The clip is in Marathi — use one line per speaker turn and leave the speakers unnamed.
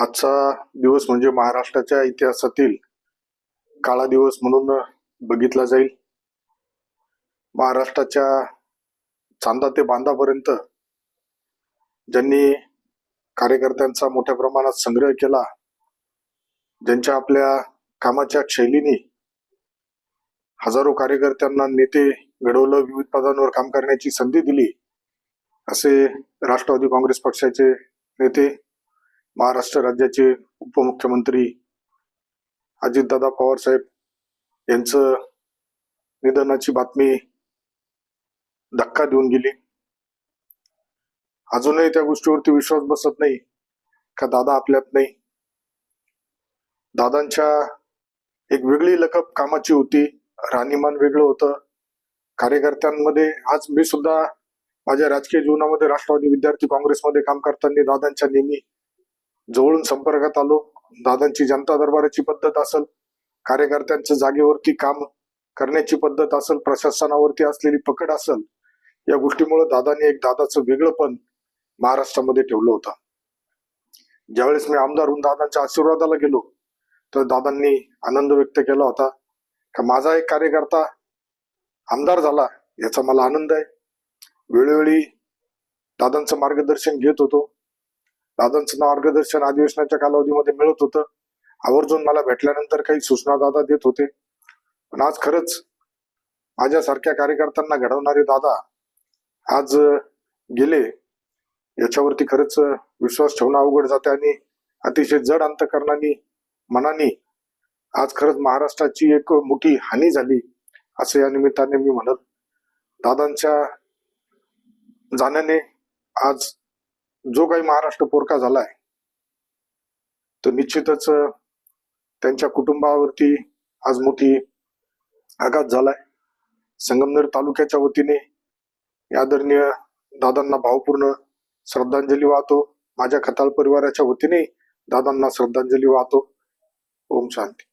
आजचा दिवस म्हणजे महाराष्ट्राच्या इतिहासातील काळा दिवस म्हणून बघितला जाईल. महाराष्ट्राच्या चांदा ते बांधापर्यंत ज्यांनी कार्यकर्त्यांचा मोठ्या प्रमाणात संग्रह केला ज्यांच्या आपल्या कामाच्या शैलीने हजारो कार्यकर्त्यांना नेते घडवलं विविध पदांवर काम करण्याची संधी दिली असे राष्ट्रवादी काँग्रेस पक्षाचे नेते महाराष्ट्र राज्याचे उपमुख्यमंत्री अजितदादा पवार साहेब यांचं निधनाची बातमी धक्का देऊन गेली. अजूनही त्या गोष्टीवरती विश्वास बसत नाही का दादा आपल्यात नाही? दादांच्या एक वेगळी लकब कामाची होती राहणीमान वेगळं होतं. कार्यकर्त्यांमध्ये आज मी सुद्धा माझ्या राजकीय जीवनामध्ये राष्ट्रवादी विद्यार्थी काँग्रेसमध्ये काम करताना दादांच्या नेहमी जवळून संपर्कात आलो. दादांची जनता दरबाराची पद्धत असेल कार्यकर्त्यांचं जागेवरती काम करण्याची पद्धत असेल प्रशासनावरती असलेली पकड असेल या गोष्टीमुळे दादांनी एक दादाचं वेगळंपण महाराष्ट्रामध्ये ठेवलं होतं. ज्यावेळेस मी आमदार होऊन दादांच्या आशीर्वादाला गेलो तर दादांनी आनंद व्यक्त केला होता. का माझा एक कार्यकर्ता आमदार झाला याचा मला आनंद आहे. वेळोवेळी दादांचं मार्गदर्शन घेत होतो. दादांचं मार्गदर्शन अधिवेशनाच्या कालावधीमध्ये मिळत होतं. आवर्जून मला भेटल्यानंतर काही सूचना दादा देत होते. पण आज खरंच माझ्यासारख्या कार्यकर्त्यांना घडवणारे दादा आज गेले. याच्यावरती खरंच विश्वास ठेवणं अवघड जाते आणि अतिशय जड अंतकरणाने मनाने आज खरंच महाराष्ट्राची एक मोठी हानी झाली असं या निमित्ताने मी म्हणत दादांच्या जाण्याने आज जो काही महाराष्ट्र पोरका झालाय तो निश्चितच त्यांच्या कुटुंबावरती आज मोठी आघात झालाय. संगमनेर तालुक्याच्या वतीने आदरणीय दादांना भावपूर्ण श्रद्धांजली वाहतो. माझ्या खताळ परिवाराच्या वतीने दादांना श्रद्धांजली वाहतो. ओम शांती.